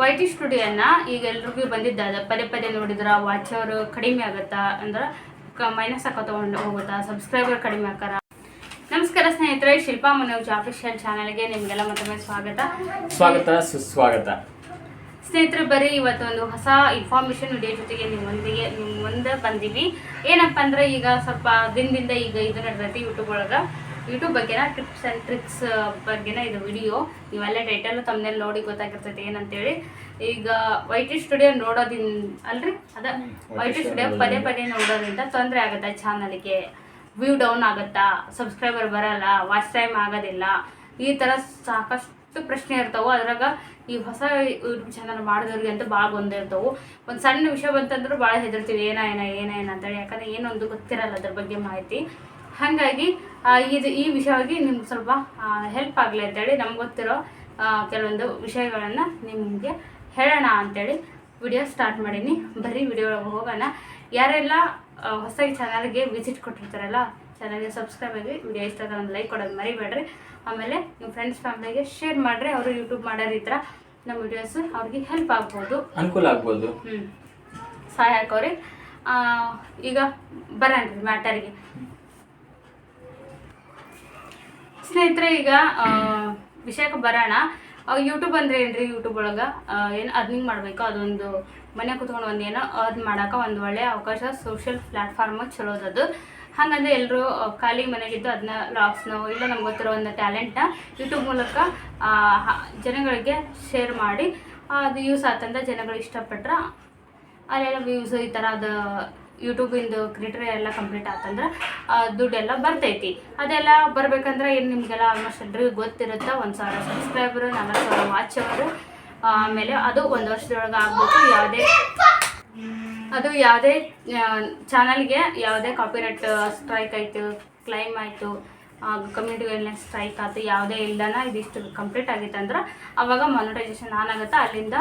Y T ಸ್ಟುಡಿಯೋನ ಈಗ ಎಲ್ರಿಗೂ ಬಂದಿದ್ದ ಪದೇ ಪದೇ ನೋಡಿದ್ರ ವಾಚರ್ ಕಡಿಮೆ ಆಗತ್ತಾ ಅಂದ್ರೆ ಮೈನಸ್ ಹಾಕೋ ತೊಗೊಂಡು ಹೋಗುತ್ತಾ ಸಬ್ಸ್ಕ್ರೈಬರ್ ಕಡಿಮೆ ಹಾಕಾರ. ನಮಸ್ಕಾರ ಸ್ನೇಹಿತರೆ ಶಿಲ್ಪಾ ಮನೋಜ್ ಆಫಿಷಿಯಲ್ ಚಾನಲ್ಗೆ ನಿಮಗೆಲ್ಲ ಮತ್ತೊಮ್ಮೆ ಸ್ವಾಗತ. ಸ್ವಾಗತ ಸುಸ್ವಾಗತ. ಸ್ನೇಹಿತರೆ ಬರೀ ಇವತ್ತೊಂದು ಹೊಸ ಇನ್ಫಾರ್ಮೇಷನ್ ವಿಡಿಯೋ ಜೊತೆಗೆ ನಿಮ್ಮೊಂದಿಗೆ ನಿಮ್ಮ ಮುಂದೆ ಬಂದೀವಿ. ಏನಪ್ಪ ಅಂದ್ರೆ ಈಗ ಸ್ವಲ್ಪ ದಿನದಿಂದ ಈಗ ಇದು ನಡೆದೈತಿ ಯೂಟ್ಯೂಬ್ ಒಳಗೆ. ಯೂಟ್ಯೂಬ್ ಬಗ್ಗೆನ ಟಿಪ್ಸ್ ಆ್ಯಂಡ್ ಟ್ರಿಕ್ಸ್ ಬಗ್ಗೆನ ಇದು ವಿಡಿಯೋ ನೀವೆಲ್ಲ ಟೈಟಲ್ ತಮ್ಮನೇಲಿ ನೋಡಿ ಗೊತ್ತಾಗಿರ್ತೈತೆ ಏನಂತೇಳಿ. ಈಗ ವೈ ಟಿ ಸ್ಟುಡಿಯೋ ನೋಡೋದಿನ್ ಅಲ್ರಿ? ಅದ? ವೈ ಟಿ ಸ್ಟುಡಿಯೋ ಪದೇ ಪದೇ ನೋಡೋದ್ರಿಂದ ತೊಂದರೆ ಆಗುತ್ತೆ ಚಾನಲ್ಗೆ ವ್ಯೂ ಡೌನ್ ಆಗುತ್ತಾ? ಸಬ್ಸ್ಕ್ರೈಬರ್ ಬರಲ್ಲ? ವಾಚ್ ಟೈಮ್ ಆಗೋದಿಲ್ಲ? ಈ ಥರ ಸಾಕಷ್ಟು ಪ್ರಶ್ನೆ ಇರ್ತಾವೆ. ಅದ್ರಾಗ ಈ ಹೊಸ ಯೂಟ್ಯೂಬ್ ಚಾನಲ್ ಮಾಡಿದವ್ರಿಗೆ ಅಂತ ಭಾಳ ಒಂದೇ ಇರ್ತಾವೆ. ಒಂದು ಸಣ್ಣ ವಿಷಯ ಬಂತಂದ್ರೂ ಭಾಳ ಹೆದರ್ತೀವಿ. ಏನ ಏನ ಏನ ಏನಂತೇಳಿ ಅಂತೇಳಿ. ಯಾಕಂದ್ರೆ ಏನೊಂದು ಗೊತ್ತಿರಲ್ಲ ಅದ್ರ ಬಗ್ಗೆ ಮಾಹಿತಿ. ಹಾಗಾಗಿ ಇದು ಈ ವಿಷಯವಾಗಿ ನಿಮ್ಗೆ ಸ್ವಲ್ಪ ಹೆಲ್ಪ್ ಆಗಲಿ ಅಂತೇಳಿ ನಮ್ಗೆ ಗೊತ್ತಿರೋ ಕೆಲವೊಂದು ವಿಷಯಗಳನ್ನು ನಿಮಗೆ ಹೇಳೋಣ ಅಂತೇಳಿ ವಿಡಿಯೋ ಸ್ಟಾರ್ಟ್ ಮಾಡೀನಿ. ಬರೀ ವಿಡಿಯೋ ಒಳಗೆ ಹೋಗೋಣ. ಯಾರೆಲ್ಲ ಹೊಸ ಚಾನಲ್ಗೆ ವಿಸಿಟ್ ಕೊಟ್ಟಿರ್ತಾರಲ್ಲ ಚಾನಲ್ಗೆ ಸಬ್ಸ್ಕ್ರೈಬ್ ಆಗಿ ವಿಡಿಯೋ ಇಷ್ಟ ಆದ್ರೆ ಒಂದು ಲೈಕ್ ಕೊಡೋದು ಮರಿಬೇಡ್ರಿ. ಆಮೇಲೆ ನಿಮ್ಮ ಫ್ರೆಂಡ್ಸ್ ಫ್ಯಾಮಿಲಿಗೆ ಶೇರ್ ಮಾಡಿರಿ. ಅವರು ಯೂಟ್ಯೂಬ್ ಮಾಡೋರು ಈ ಥರ ನಮ್ಮ ವಿಡಿಯೋಸ್ ಅವ್ರಿಗೆ ಹೆಲ್ಪ್ ಆಗ್ಬೋದು. ಅನುಕೂಲ ಆಗ್ಬೋದು. ಹ್ಞೂ ಸಹಾಯ ಹಾಕೋರಿ ಈಗ ಮ್ಯಾಟರ್ ಮ್ಯಾಟರಿಗೆ ಸ್ನೇಹಿತರೆ, ಈಗ ವಿಷಯಕ್ಕೆ ಬರೋಣ. ಯೂಟ್ಯೂಬ್ ಅಂದ್ರೆ ಏನ್ರಿ ಯೂಟ್ಯೂಬ್ ಒಳಗೆ? ಏನು ಅರ್ನಿಂಗ್ ಮಾಡಬೇಕು? ಅದೊಂದು ಮನೆ ಕುತ್ಕೊಂಡು ಒಂದು ಏನೋ ಅರ್ನ್ ಮಾಡೋಕೆ ಒಂದು ಒಳ್ಳೆಯ ಅವಕಾಶ ಸೋಷಿಯಲ್ ಪ್ಲ್ಯಾಟ್ಫಾರ್ಮ್ ಚಲೋದದು ಹಾಗಂದ್ರೆ ಎಲ್ಲರೂ ಖಾಲಿ ಮನೆಗಿದ್ದು ಅದನ್ನ ಲಾಗ್ಸ್ನೋ ಇಲ್ಲ ನಮ್ಗೆ ಗೊತ್ತಿರೋ ಒಂದು ಟ್ಯಾಲೆಂಟ್ನ ಯೂಟ್ಯೂಬ್ ಮೂಲಕ ಜನಗಳಿಗೆ ಶೇರ್ ಮಾಡಿ ಅದು ಯೂಸ್ ಆತಂದ್ರೆ ಜನಗಳು ಇಷ್ಟಪಟ್ರೆ, ಅಲ್ಲೆಲ್ಲ ವ್ಯೂಸ್ ಈ ಥರ ಅದು ಯೂಟ್ಯೂಬಿಂದು ಕ್ರಿಯೇಟರ್ ಎಲ್ಲ ಕಂಪ್ಲೀಟ್ ಆತಂದ್ರೆ ದುಡ್ಡೆಲ್ಲ ಬರ್ತೈತಿ. ಅದೆಲ್ಲ ಬರಬೇಕಂದ್ರೆ ಏನು ನಿಮಗೆಲ್ಲ ಆಲ್ಮೋಸ್ಟ್ ಎಲ್ರಿಗೂ ಗೊತ್ತಿರುತ್ತೆ? ಒಂದು ಸಾವಿರ ಸಬ್ಸ್ಕ್ರೈಬರು ನಾಲ್ಕು ಸಾವಿರ ವಾಚ್ ಅವರು ಆಮೇಲೆ ಅದು ಒಂದು ವರ್ಷದೊಳಗೆ ಆಗಬೇಕು. ಯಾವುದೇ ಅದು ಯಾವುದೇ ಚಾನಲ್ಗೆ ಯಾವುದೇ ಕಾಪಿರೈಟ್ ಸ್ಟ್ರೈಕ್ ಆಯಿತು ಕ್ಲೈಮ್ ಆಯಿತು ಕಮ್ಯುನಿಟಿ ಗೈಡ್ಲೈನ್ಸ್ ಸ್ಟ್ರೈಕ್ ಆಯ್ತು ಯಾವುದೇ ಇಲ್ಲದನ ಇದಿಷ್ಟು ಕಂಪ್ಲೀಟ್ ಆಗಿತ್ತು ಅಂದ್ರೆ ಅವಾಗ ಮಾನಿಟೈಸೇಷನ್ ಆನ್ ಆಗುತ್ತೆ. ಅಲ್ಲಿಂದ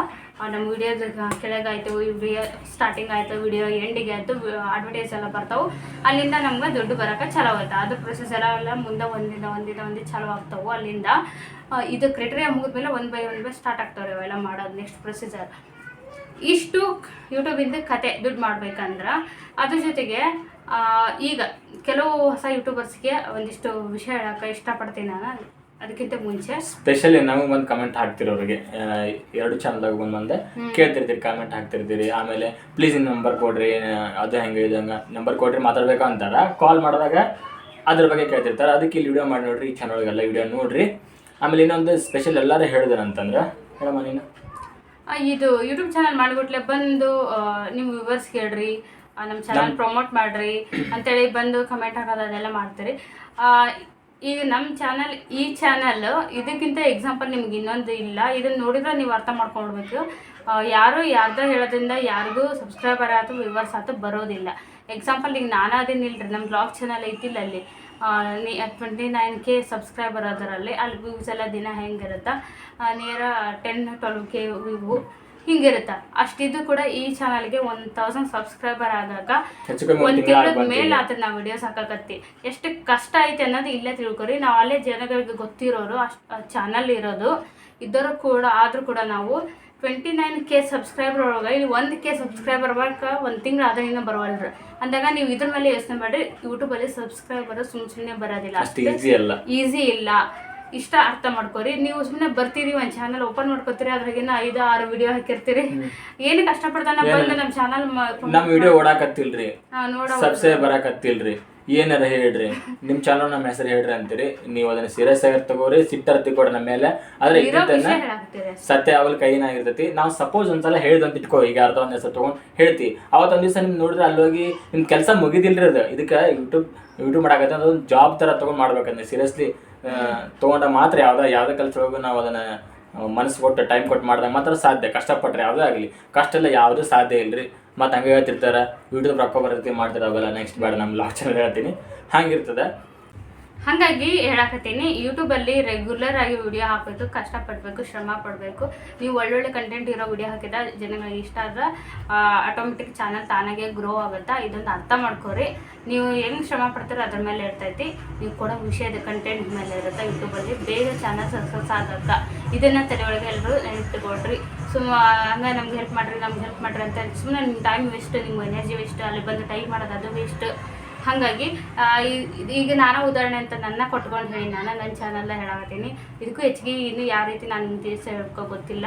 ನಮ್ಮ ವಿಡಿಯೋದ ಕೆಳಗಾಯಿತು ವಿಡಿಯೋ ಸ್ಟಾರ್ಟಿಂಗ್ ಆಯಿತು ವಿಡಿಯೋ ಎಂಡಿಗೆ ಆಯಿತು ಅಡ್ವರ್ಟೈಸ್ ಎಲ್ಲ ಬರ್ತಾವೆ. ಅಲ್ಲಿಂದ ನಮ್ಗೆ ದುಡ್ಡು ಬರೋಕೆ ಚಲೋ ಆಯ್ತು. ಅದು ಪ್ರೊಸೆಸ್ ಎಲ್ಲ ಮುಂದೆ ಒಂದಿನ ಒಂದಿನ ಒಂದಿನ ಚಲೋ ಆಗ್ತಾವೆ. ಅಲ್ಲಿಂದ ಇದು ಕ್ರಿಟೇರಿಯಾ ಮುಗಿದ್ಮೇಲೆ ಒಂದು ಬೈ ಒಂದು ಬೈ ಸ್ಟಾರ್ಟ್ ಆಗ್ತಾವೆ ಅವೆಲ್ಲ ಮಾಡೋದು ನೆಕ್ಸ್ಟ್ ಪ್ರೊಸೀಜರ್ ಇಷ್ಟು ಯೂಟ್ಯೂಬಿಂದ ಕತೆ ದುಡ್ಡು ಮಾಡ್ಬೇಕಂದ್ರೆ ಅದ್ರ ಜೊತೆಗೆ ಈಗ ಕೆಲವು ಹೊಸ ಯೂಟ್ಯೂಬರ್ಸ್ಗೆ ಒಂದಿಷ್ಟು ವಿಷಯ ಹೇಳಕ್ಕೆ ಇಷ್ಟಪಡ್ತೀನಿ ನಾನು. ಅದಕ್ಕಿಂತ ಮುಂಚೆ. ಸ್ಪೆಷಲಿ ನಮಗೆ ಒಂದು ಕಮೆಂಟ್ ಹಾಕ್ತಿರೋರಿಗೆ. ಎರಡು ಚಾನಲ್ದಾಗ ಬಂದು ಬಂದೆ. ಕೇಳ್ತಿರ್ತೀರಿ ಕಮೆಂಟ್ ಹಾಕ್ತಿರ್ತೀರಿ. ಆಮೇಲೆ ಪ್ಲೀಸ್ ಇನ್ ನಂಬರ್ ಕೊಡ್ರಿ ಅದು ಹೆಂಗೆ ಇದು ಹಂಗೆ ನಂಬರ್ ಕೊಡ್ರಿ ಮಾತಾಡ್ಬೇಕು ಅಂತಾರ. ಕಾಲ್ ಮಾಡಿದಾಗ ಅದ್ರ ಬಗ್ಗೆ ಕೇಳ್ತಿರ್ತಾರೆ. ಅದಕ್ಕೆ ಇಲ್ಲಿ ವಿಡಿಯೋ ಮಾಡಿ ನೋಡ್ರಿ ಈ ಚಾನಲ್ಗೆಲ್ಲ ವಿಡಿಯೋ ನೋಡ್ರಿ. ಆಮೇಲೆ ಇನ್ನೊಂದು ಸ್ಪೆಷಲ್ ಎಲ್ಲರೂ ಹೇಳಿದ್ರು ಅಂತಂದ್ರೆ ಹೇಳಮ್ಮ ನೀನು. ಇದು ಯೂಟ್ಯೂಬ್ ಚಾನಲ್ ಮಾಡಿಬಿಟ್ಲೆ ಬಂದು ನಿಮ್ಮ ವ್ಯೂವರ್ಸ್ ಕೇಳ್ರಿ ಆ, ನಮ್ಮ ಚಾನಲ್ ಪ್ರಮೋಟ್ ಮಾಡ್ರಿ ಅಂತೇಳಿ ಬಂದು ಕಮೆಂಟ್ ಹಾಕೋದು ಅದೆಲ್ಲ ಮಾಡ್ತೀರಿ. ಆ, ಈಗ ನಮ್ಮ ಚಾನಲ್ ಈ ಚಾನಲ್ ಇದಕ್ಕಿಂತ ಎಕ್ಸಾಂಪಲ್ ನಿಮ್ಗೆ ಇನ್ನೊಂದು ಇಲ್ಲ. ಇದನ್ನ ನೋಡಿದ್ರೆ ನೀವು ಅರ್ಥ ಮಾಡ್ಕೊಳ್ಬೇಕು. ಆ, ಯಾರು ಯಾರ್ದೋ ಹೇಳೋದ್ರಿಂದ ಯಾರಿಗೂ ಸಬ್ಸ್ಕ್ರೈಬರ್ ಆಯ್ತು ವ್ಯೂವರ್ಸ್ ಆಯ್ತು ಬರೋದಿಲ್ಲ. ಎಕ್ಸಾಂಪಲ್ ಈಗ ನಾನು ಅದೇನಿಲ್ಲ ಇಲ್ರಿ ನಮ್ಮ ಬ್ಲಾಗ್ ಚಾನಲ್ ಐತಿಲ್ಲ ಅಲ್ಲಿ. ಟ್ವೆಂಟಿ ನೈನ್ ಕೆ ಸಬ್ಸ್ಕ್ರೈಬರ್ ಅದರಲ್ಲಿ ಅಲ್ಲಿ ವ್ಯೂಸ್ ಎಲ್ಲ ದಿನ ಹೆಂಗಿರುತ್ತೆ? ನೇರ ಟೆನ್ ಟ್ವೆಲ್ವ್ ಕೆ ವ್ಯೂ ಹಿಂಗಿರುತ್ತೆ? ಅಷ್ಟಿದ್ದು ಕೂಡ ಈ ಚಾನಲ್ಗೆ ಒನ್ ತೌಸಂಡ್ ಸಬ್ಸ್ಕ್ರೈಬರ್ ಆಗಾಕ ಒಂದ್ ತಿಂಗಳ ಮೇಲೆ ಆತದ ನಾವು ವಿಡಿಯೋಸ್ ಹಾಕಕತ್ತಿ ಎಷ್ಟು ಕಷ್ಟ ಐತೆ ಅನ್ನೋದು ಇಲ್ಲೇ ತಿಳ್ಕೊರಿ. ನಾವು ಅಲ್ಲೇ ಜನಗಳಿಗೆ ಗೊತ್ತಿರೋರು ಅಷ್ಟು ಚಾನಲ್ ಇರೋದು. ಇದ್ದರೂ ಕೂಡ ಆದರೂ ಕೂಡ ನಾವು ಟ್ವೆಂಟಿ ನೈನ್ ಕೆ ಸಬ್ಸ್ಕ್ರೈಬರ್ ಒಳಗೆ ಇಲ್ಲಿ ಒಂದು ಕೆ ಸಬ್ಸ್ಕ್ರೈಬರ್ ಬರಕ ಒಂದು ತಿಂಗಳು ಆದ್ರಿಂದ ಬರವಲ್ರಿ. ಅಂದಾಗ ನೀವು ಇದ್ರ ಮೇಲೆ ಯೋಚನೆ ಮಾಡಿರಿ ಯೂಟ್ಯೂಬಲ್ಲಿ ಸಬ್ಸ್ಕ್ರೈಬರ್ ಸುಮ್ ಸುಮ್ಮನೆ ಬರೋದಿಲ್ಲ. ಈಸಿ ಇಲ್ಲ. ಇಷ್ಟ ಅರ್ಥ ಮಾಡ್ಕೊರಿ. ನೀವು ಸುಮ್ಮನೆ ಬರ್ತೀರಿ ಒಂದು ಚಾನಲ್ ಓಪನ್ ಮಾಡ್ಕೋತೀರಿ ಅದ್ರಾಗಿನ ಐದು ಆರು ವಿಡಿಯೋ ಹಾಕಿರ್ತೀರಿ. ಏನಕ್ಕೆ ಕಷ್ಟಪಡ್ತಾನೆ ಬಂದು ನಮ್ಮ ಚಾನಲ್ ನಮ್ಮ ವಿಡಿಯೋ ಓಡಾಕತ್ತಿಲ್ರಿ. ನೋಡ ಸಬ್ಸ್ಕ್ರೈಬ್ ಬರಾಕತ್ತಿಲ್ರಿ. ಏನಾರ ಹೇಳ್ರಿ ನಿಮ್ ಚಾನಲ್ ನಮ್ಮ ಹೆಸರು ಹೇಳ್ರಿ ಅಂತೀರಿ ನೀವು ಅದನ್ನ ಸೀರಿಯಸ್ ಆಗಿ ತಗೋರಿ ಸಿಟ್ಟರ್ ತಿಳ್ಕೊಡ್ರಿ ನಮ್ಮ ಮೇಲೆ. ಆದ್ರೆ ಇರೋ ಇದ್ದನ್ನ ಸತ್ಯ ಅವಲ್ ಕೈನ ಆಗಿರ್ತೈತಿ. ನಾವು ಸಪೋಸ್ ಒಂದ್ಸಲ ಹೇಳ್ದಂತ ಇಟ್ಕೋ ಈಗ ಅರ್ಧ ಒಂದ್ ಹೆಸರು ತಗೊಂಡ್ ಹೇಳ್ತಿ. ಅವತ್ತೊಂದ್ ದಿವಸ ನಿಮ್ ನೋಡಿದ್ರೆ ಅಲ್ಲಿ ಹೋಗಿ ನಿಮ್ ಕೆಲಸ ಮುಗಿದಿಲ್ರಿ ಅದು. ಇದಕ್ಕೆ ಯೂಟ್ಯೂಬ್ ಯೂಟ್ಯೂಬ್ ಮಾಡಾಕತ್ತೆ ಅದೊಂದು ಜಾಬ್ ತರ ತಗೊಂಡ್ ಮಾಡ್ಬೇಕಂದ್ರೆ ಸೀರಿಯಸ್ಲಿ ತಗೊಂಡ ಮಾತ್ರ ಯಾವ್ದ ಯಾವ್ದ ಕೆಲಸ ಒಳಗೂ ನಾವು ಅದನ್ನ ಮನಸ್ಸು ಕೊಟ್ಟು ಟೈಮ್ ಕೊಟ್ಟು ಮಾಡಿದಾಗ ಮಾತ್ರ ಸಾಧ್ಯ. ಕಷ್ಟಪಟ್ರೆ ಯಾವುದೇ ಆಗಲಿ. ಕಷ್ಟ ಎಲ್ಲ ಯಾವುದೂ ಸಾಧ್ಯ ಇಲ್ರಿ. ಮತ್ತೆ ಹಂಗೆ ಹೇಳ್ತಿರ್ತಾರೆ ಯೂಟ್ಯೂಬ್ ರೊಕ್ಕ ಬರತ್ತೆ ಮಾಡ್ತಾರೆ, ಅವೆಲ್ಲ ನೆಕ್ಸ್ಟ್ ಬೇಡ ನಮ್ಮ ಲಾಕ್ ಚಾನಲ್ ಹೇಳ್ತೀನಿ. ಹಂಗಿರ್ತದೆ. ಹಾಗಾಗಿ ಹೇಳಕತ್ತೀನಿ ಯೂಟ್ಯೂಬಲ್ಲಿ ರೆಗ್ಯುಲರ್ ಆಗಿ ವಿಡಿಯೋ ಹಾಕಬೇಕು ಕಷ್ಟಪಡಬೇಕು, ಶ್ರಮ ಪಡಬೇಕು. ನೀವು ಒಳ್ಳೊಳ್ಳೆ ಕಂಟೆಂಟ್ ಇರೋ ವಿಡಿಯೋ ಹಾಕಿದ ಜನಗಳಿಗೆ ಇಷ್ಟ ಆದ್ರೆ ಆಟೋಮೆಟಿಕ್ ಚಾನಲ್ ತಾನಾಗೆ ಗ್ರೋ ಆಗುತ್ತಾ? ಇದೊಂದು ಅರ್ಥ ಮಾಡ್ಕೊರಿ. ನೀವು ಹೆಂಗೆ ಶ್ರಮ ಪಡ್ತೀರೋ ಅದ್ರ ಮೇಲೆ ಇರ್ತೈತಿ ನೀವು ಕೊಡೋ ವಿಷಯದ ಕಂಟೆಂಟ್ ಮೇಲೆ ಇರುತ್ತೆ ಯೂಟ್ಯೂಬಲ್ಲಿ ಬೇಗ ಚಾನಲ್ ಸಕ್ಸಸ್ ಆಗತ್ತೆ? ಇದನ್ನ ತಲೆ ಒಳಗೆ ಎಲ್ಲರೂ ನೆನಪಿಟ್ಕೊಳ್ರಿ. ಸುಮ್ಮ ಹಂಗೆ ನಮ್ಗೆ ಹೆಲ್ಪ್ ಮಾಡ್ರಿ, ನಮ್ಗೆ ಹೆಲ್ಪ್ ಮಾಡ್ರಿ ಅಂತ ಸುಮ್ಮನೆ ನಿಮ್ಮ ಟೈಮ್ ವೇಸ್ಟ್ ನಿಮ್ಮ ಎನರ್ಜಿ ವೇಸ್ಟ್ ಅಲ್ಲಿ ಬಂದು ಟೈಪ್ ಮಾಡೋದು ಅದು ವೇಸ್ಟ್ ಹಾಗಾಗಿ ಈಗ ನಾನು ಉದಾಹರಣೆ ಅಂತ ನನ್ನ ಕೊಟ್ಕೊಂಡು ಹೇಳಿ, ನಾನು ನನ್ನ ಚಾನಲ್ನ ಹೇಳಾಕತ್ತೀನಿ. ಇದಕ್ಕೂ ಹೆಚ್ಚಿಗೆ ಇನ್ನು ಯಾವ ರೀತಿ ನಾನು ತಿಳಿಸಿ ಹೇಳ್ಕೊ ಗೊತ್ತಿಲ್ಲ.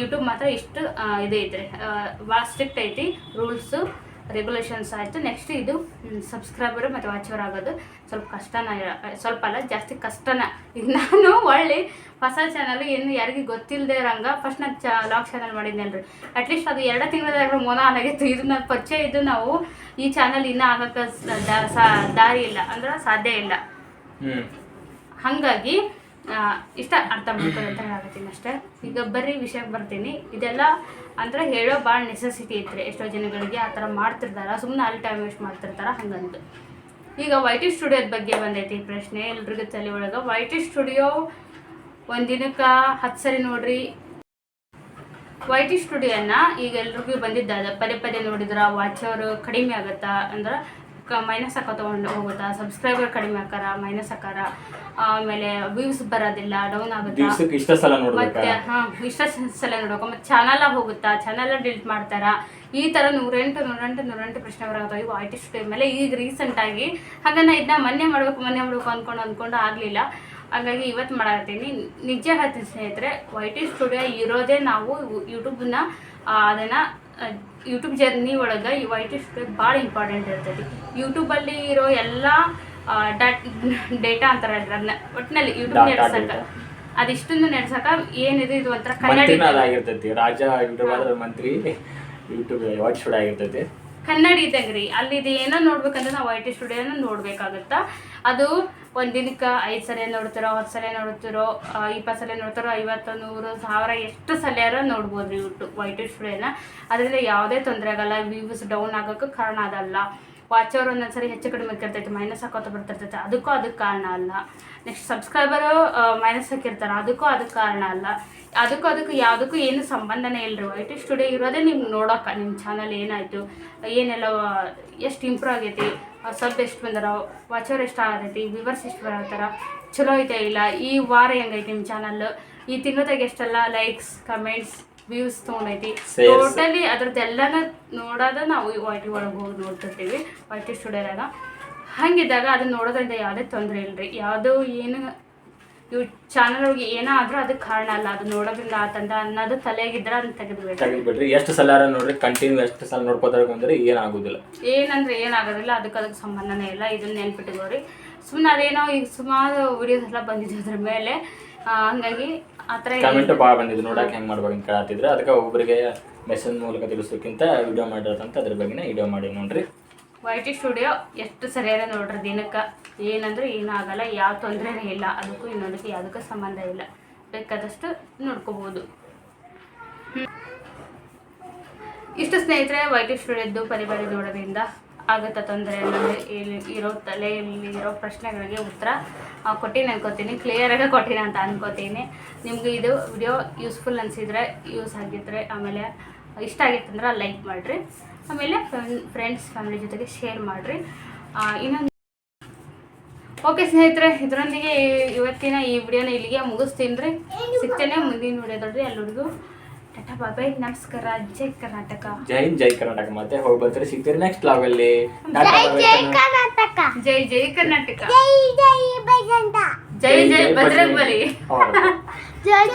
ಯೂಟ್ಯೂಬ್ ಮಾತ್ರ ಇಷ್ಟು ಇದೆ ಇದು ಐತ್ರಿ. ಭಾಳ ಸ್ಟ್ರಿಕ್ಟ್ ಐತಿ. ರೂಲ್ಸು ರೆಗ್ಯುಲೇಷನ್ಸ್ ಆಯಿತು. ನೆಕ್ಸ್ಟ್ ಇದು ಸಬ್ಸ್ಕ್ರೈಬರು ಮತ್ತು ವಾಚರ್ ಆಗೋದು. ಸ್ವಲ್ಪ ಕಷ್ಟನ ಸ್ವಲ್ಪ ಅಲ್ಲ ಜಾಸ್ತಿ ಕಷ್ಟನ. ಈಗ ನಾನು ಒಳ್ಳೆ ಹೊಸ ಚಾನಲ್ ಏನು ಯಾರಿಗೂ ಗೊತ್ತಿಲ್ಲದೆ ಇರಂಗ ಫಸ್ಟ್ ನಾನು ಚ ಲಾಗ್ ಚಾನಲ್ ಮಾಡಿದ್ನಲ್ರಿ. ಅಟ್ಲೀಸ್ಟ್ ಅದು ಎರಡು ತಿಂಗಳದಾಗ ಮೋನ ಆನಾಗಿತ್ತು ಇದು ನನ್ನ ಪರಿಚಯ ಇದು ನಾವು ಈ ಚಾನಲ್ ಇನ್ನೂ ಆಗಕ್ಕೆ ದಾರಿ ಇಲ್ಲ. ಅಂದ್ರೆ ಸಾಧ್ಯ ಇಲ್ಲ. ಹಾಗಾಗಿ ಇಷ್ಟ ಅರ್ಥ ಮಾಡ್ಕೊಳ್ಳಿ ಅಂತ ಹೇಳಕತ್ತೀನಿ ಅಷ್ಟೇ. ಈಗ ಬರ್ರಿ ವಿಷಯಕ್ಕೆ ಬರ್ತೀನಿ. ಇದೆಲ್ಲ ಅಂದ್ರೆ ಹೇಳೋ ಭಾಳ ನೆಸೆಸಿಟಿ ಐತ್ರಿ ಎಷ್ಟೋ ಜನಗಳಿಗೆ ಆ ಥರ ಮಾಡ್ತಿರ್ತಾರ. ಸುಮ್ಮನೆ ಅಲ್ಲಿ ಟೈಮ್ ವೇಸ್ಟ್ ಮಾಡ್ತಿರ್ತಾರ. ಹಂಗಂತ. ಈಗ ವೈಟಿ ಸ್ಟುಡಿಯೋದ ಬಗ್ಗೆ ಬಂದೈತಿ ಪ್ರಶ್ನೆ. ಎಲ್ರಿಗೂ ತಲೆ ಒಳಗೆ ವೈಟಿ ಸ್ಟುಡಿಯೋ ಒಂದು ದಿನಕ್ಕೆ ಹತ್ತು ಸರಿ ನೋಡ್ರಿ. ವೈಟಿ ಸ್ಟುಡಿಯೋನ ಈಗ ಎಲ್ರಿಗೂ ಬಂದಿದ್ದ ಪದೇ ಪದೇ ನೋಡಿದ್ರೆ ವಾಚ್ ಅವರು ಕಡಿಮೆ ಆಗುತ್ತಾ ಅಂದ್ರೆ ಕ ಮೈನಸ್ ಹಾಕೋ ತೊಗೊಂಡು ಹೋಗುತ್ತಾ? ಸಬ್ಸ್ಕ್ರೈಬರ್ ಕಡಿಮೆ ಆಕಾರ ಮೈನಸ್ ಆಕಾರ ಆಮೇಲೆ ವ್ಯೂಸ್ ಬರೋದಿಲ್ಲ ಡೌನ್ ಆಗುತ್ತೆ? ಇಷ್ಟ ಸಲ ನೋಡ್ಬೇಕಾ ಮತ್ತೆ ಹಾ ಇಷ್ಟ ಸಲ ನೋಡೋಕೆ. ಮತ್ತೆ ಚಾನಲ್ ಹೋಗುತ್ತಾ? ಚಾನಲ್ ಡಿಲೀಟ್ ಮಾಡ್ತಾರ? ಈ ತರ ನೂರೆಂಟು ನೂರೆಂಟು ನೂರೆಂಟು ಪ್ರಶ್ನೆ ಬರೋದು ಇವು ಆರ್ಟಿಸ್ಟ್ ಮೇಲೆ ಈಗ ರೀಸೆಂಟ್ ಆಗಿ ಹಾಗೆ ನಾ ಇದನ್ನ ಮೊನ್ನೆ ಮಾಡ್ಬೇಕು ಮೊನ್ನೆ ಮಾಡ್ಬೇಕು ಅನ್ಕೊಂಡು ಅನ್ಕೊಂಡು ಆಗ್ಲಿಲ್ಲ. ಹಾಗಾಗಿ ಇವತ್ತು ಮಾಡಿ ನಿಜ ಹೇಳ್ತೀನಿ ಸ್ನೇಹಿತರೆ ವೈಟಿ ಸ್ಟುಡಿಯೋ ಇರೋದೇ ನಾವು ಯೂಟ್ಯೂಬ್ನ ಅದನ್ನ ಯೂಟ್ಯೂಬ್ ಜರ್ನಿ ಒಳಗೆ ಈ ವೈಟ್ ಟಿ ಸ್ಟುಡಿಯೋ ಭಾಳ ಇಂಪಾರ್ಟೆಂಟ್ ಇರ್ತೈತಿ. ಯೂಟ್ಯೂಬಲ್ಲಿ ಇರೋ ಎಲ್ಲ ಡೇಟಾ ಅಂತಾರೆ ಅದನ್ನ ಒಟ್ಟಿನಲ್ಲಿ ಯೂಟ್ಯೂಬ್ ನಡೆಸಕ. ಅದಿಷ್ಟೊಂದು ನಡೆಸಕ ಏನಿದೆ ಇದು ಒಂಥರ ಕನ್ನಡ ಆಗಿರ್ತೈತಿ ರಾಜ ಯೂಟ್ಯೂಬ್ ಆದ್ರೆ ಮಂತ್ರಿ ಯೂಟ್ಯೂಬ್ ಶುಡ್ ಆಗಿರ್ತೈತಿ. ಕನ್ನಡ ಇದ್ದಂಗ್ರಿ ಅಲ್ಲಿ ಇದು ಏನೋ ನೋಡ್ಬೇಕಂದ್ರೆ ನಾವು ಐ ಟಿ ಸ್ಟುಡಿಯೋನ ನೋಡ್ಬೇಕಾಗತ್ತಾ? ಅದು ಒಂದಿನಕ್ಕೆ ದಿನಕ್ಕೆ ಐದು ಸಲ ನೋಡ್ತಿರೋ, ಹತ್ತು ಸಲ ನೋಡ್ತಿರೋ ಇಪ್ಪತ್ತು ಸಲ ನೋಡ್ತಿರೋ ಐವತ್ತು ನೂರು ಸಾವಿರ ಎಷ್ಟು ಸಲ ನೋಡ್ಬೋದು ಯೂಟ್ಯೂಬ್ ವೈ ಟಿ ಸ್ಟುಡಿಯೋನ ಅದರಿಂದ ಯಾವುದೇ ತೊಂದರೆ ಆಗಲ್ಲ ವ್ಯೂಸ್ ಡೌನ್ ಆಗೋಕ್ಕೆ ಕಾರಣ ಅದಲ್ಲ. ವಾಚ್ ಅವರು ಒಂದೊಂದ್ಸರಿ ಹೆಚ್ಚು ಕಡಿಮೆ ಇರ್ತೈತೆ ಮೈನಸ್ ಹಾಕೋತ ಬರ್ತಿರ್ತೈತೆ. ಅದಕ್ಕೂ ಅದಕ್ಕೆ ಕಾರಣ ಅಲ್ಲ. ನೆಕ್ಸ್ಟ್ ಸಬ್ಸ್ಕ್ರೈಬರು ಮೈನಸ್ ಹಾಕಿರ್ತಾರೆ, ಅದಕ್ಕೂ ಅದಕ್ಕೆ ಕಾರಣ ಅಲ್ಲ. ಅದಕ್ಕೂ ಅದಕ್ಕೂ ಯಾವುದಕ್ಕೂ ಏನು ಸಂಬಂಧನೇ ಇಲ್ಲರಿ ವೈಟ್ ಸ್ಟುಡಿಯೋ ಇರೋದೇ ನಿಮ್ಗೆ ನೋಡೋಕೆ ನಿಮ್ಮ ಚಾನಲ್ ಏನಾಯಿತು ಏನೆಲ್ಲ ಎಷ್ಟು ಇಂಪ್ರೂವ್ ಆಗೈತಿ ಸಬ್ ಎಷ್ಟು ಬಂದಾರ ವಾಚರ್ ಎಷ್ಟು ಆಗತೈತಿ ವಿವರ್ಸ್ ಎಷ್ಟು ಬರತ್ತಾರ ಚಲೋ ಐತೆ ಇಲ್ಲ ಈ ವಾರ ಹೆಂಗೈತಿ ನಿಮ್ಮ ಚಾನಲ್ ಈ ತಿಂಗಳದಾಗ ಎಷ್ಟೆಲ್ಲ ಲೈಕ್ಸ್ ಕಮೆಂಟ್ಸ್ ವ್ಯೂಸ್ ತೊಗೊಂಡೈತಿ. ಟೋಟಲಿ ಅದ್ರದ್ದೆಲ್ಲನ ನೋಡೋದ ನಾವು ವೈಟಿ ಒಳಗೆ ಹೋಗಿ ನೋಡ್ತಿರ್ತೀವಿ ವೈ ಟಿ ಸ್ಟುಡಿಯೋದಾಗ ಹಂಗಿದ್ದಾಗ ಅದನ್ನ ನೋಡೋದ್ರಿಂದ ಯಾವುದೇ ತೊಂದರೆ ಇಲ್ರಿ. ಯಾವುದೋ ಏನು ಇವು ಚಾನಲ್ ಒಳಗೆ ಏನಾದ್ರೂ ಅದಕ್ಕೆ ಕಾರಣ ಅಲ್ಲ ಅದು ನೋಡೋದಿಲ್ಲ ಆತಂದ ಅನ್ನೋದು ತಲೆಗಿದ್ರ ಅದನ್ನ ತೆಗೆದ್ಬಿಡ್ರಿ. ತೆಗೆದ್ಬಿಟ್ರಿ ಎಷ್ಟು ಸಲ ನೋಡ್ರಿ ಕಂಟಿನ್ಯೂ ಎಷ್ಟು ಸಲ ನೋಡ್ಕೋತಾರೆ ಅಂದ್ರೆ ಏನಾಗುದಿಲ್ಲ. ಏನಂದ್ರೆ ಏನಾಗೋದಿಲ್ಲ ಅದಕ್ಕೆ ಅದಕ್ಕೆ ಸಂಬಂಧನೇ ಇಲ್ಲ ಇದನ್ನ ನೆನ್ಪಿಟ್ಕೋರಿ ಸುಮ್ಮನೆ ಅದೇನೋ ಈಗ ಸುಮಾರು ವಿಡಿಯೋಸ್ ಎಲ್ಲ ಬಂದಿದ್ದು ಅದ್ರ ಮೇಲೆ. ಹಂಗಾಗಿ ಆತರ ಥರ ಕಮೆಂಟ್ ಭಾಳ ಬಂದಿದ್ದು ನೋಡಕ್ಕೆ ಹೆಂಗೆ ಮಾಡ್ಬೇಕು ಅಂತ ಕೇಳತ್ತಿದ್ರೆ ಅದಕ್ಕೆ ಒಬ್ಬರಿಗೆ ಮೆಸೇಜ್ ಮೂಲಕ ತಿಳಿಸೋಕ್ಕಿಂತ ವಿಡಿಯೋ ಮಾಡಿರೋದಂತ ಅದ್ರ ಬಗ್ಗೆ ವಿಡಿಯೋ ಮಾಡಿ ನೋಡ್ರಿ. ವೈ ಟಿ ಸ್ಟುಡಿಯೋ ಎಷ್ಟು ಸರಿಯಾದ ನೋಡ್ರಿ ದಿನಕ್ಕೆ? ಏನಂದ್ರೆ ಏನಾಗಲ್ಲ, ಯಾವ ತೊಂದರೆ ಇಲ್ಲ. ಅದಕ್ಕೂ ಇನ್ನೊಂದಕ್ಕೆ ಯಾವುದಕ್ಕೂ ಸಂಬಂಧ ಇಲ್ಲ. ಬೇಕಾದಷ್ಟು ನೋಡ್ಕೋಬೋದು. ಇಷ್ಟು ಸ್ನೇಹಿತರೆ ವೈಟಿ ಸ್ಟುಡಿಯೋದ್ದು ಪದೇ ನೋಡೋದ್ರಿಂದ ಆಗುತ್ತಾ ತೊಂದರೆ ಇಲ್ಲಿ ಇರೋ ತಲೆಯಲ್ಲಿ ಇರೋ ಪ್ರಶ್ನೆಗಳಿಗೆ ಉತ್ತರ ಕೊಟ್ಟಿನಿ ಅನ್ಕೋತೀನಿ. ಕ್ಲಿಯರಾಗಿ ಕೊಟ್ಟಿನಿ ಅಂತ ಅನ್ಕೋತೀನಿ. ನಿಮ್ಗೆ ಇದು ವಿಡಿಯೋ ಯೂಸ್ಫುಲ್ ಅನ್ಸಿದ್ರೆ ಯೂಸ್ ಆಗಿದ್ರೆ, ಆಮೇಲೆ ಇಷ್ಟ ಆಗಿತ್ತಂದ್ರೆ ಲೈಕ್ ಮಾಡಿರಿ. ಆಮೇಲೆ ಫ್ರೆಂಡ್ಸ್ ಫ್ಯಾಮಿಲಿ ಜೊತೆಗೆ ಶೇರ್ ಮಾಡಿರಿ. ಇನ್ನೊಂದು ಓಕೆ ಸ್ನೇಹಿತರೆ ಇದರೊಂದಿಗೆ ಇವತ್ತಿನ ಈ ವಿಡಿಯೋನ ಇಲ್ಲಿಗೆ ಮುಗಿಸ್ತೀನಿ ರೀ. ಸಿಗ್ತೇನೆ ಮುಂದಿನ ವಿಡಿಯೋದಲ್ಲಿ ಎಲ್ಲರಿಗೂ. ಟಾಟಾ ಬಾಯ್ ನಮಸ್ಕಾರ. ಜೈ ಕರ್ನಾಟಕ. ಜೈ ಜೈ ಕರ್ನಾಟಕ. ಮತ್ತೆ ಹೋಗಿ ಬರ್ತೀರಿ ಸಿಗ್ತೀರಿ ನೆಕ್ಸ್ಟ್ ಲಾಗಲ್ಲಿ ಕರ್ನಾಟಕ. ಜೈ ಜೈ ಕರ್ನಾಟಕ. ಜೈ ಜೈ ಬೈಜಂತ ಜೈ ಜೈ ಬಜರಂಗ್ ಬಲಿ. ಜೈ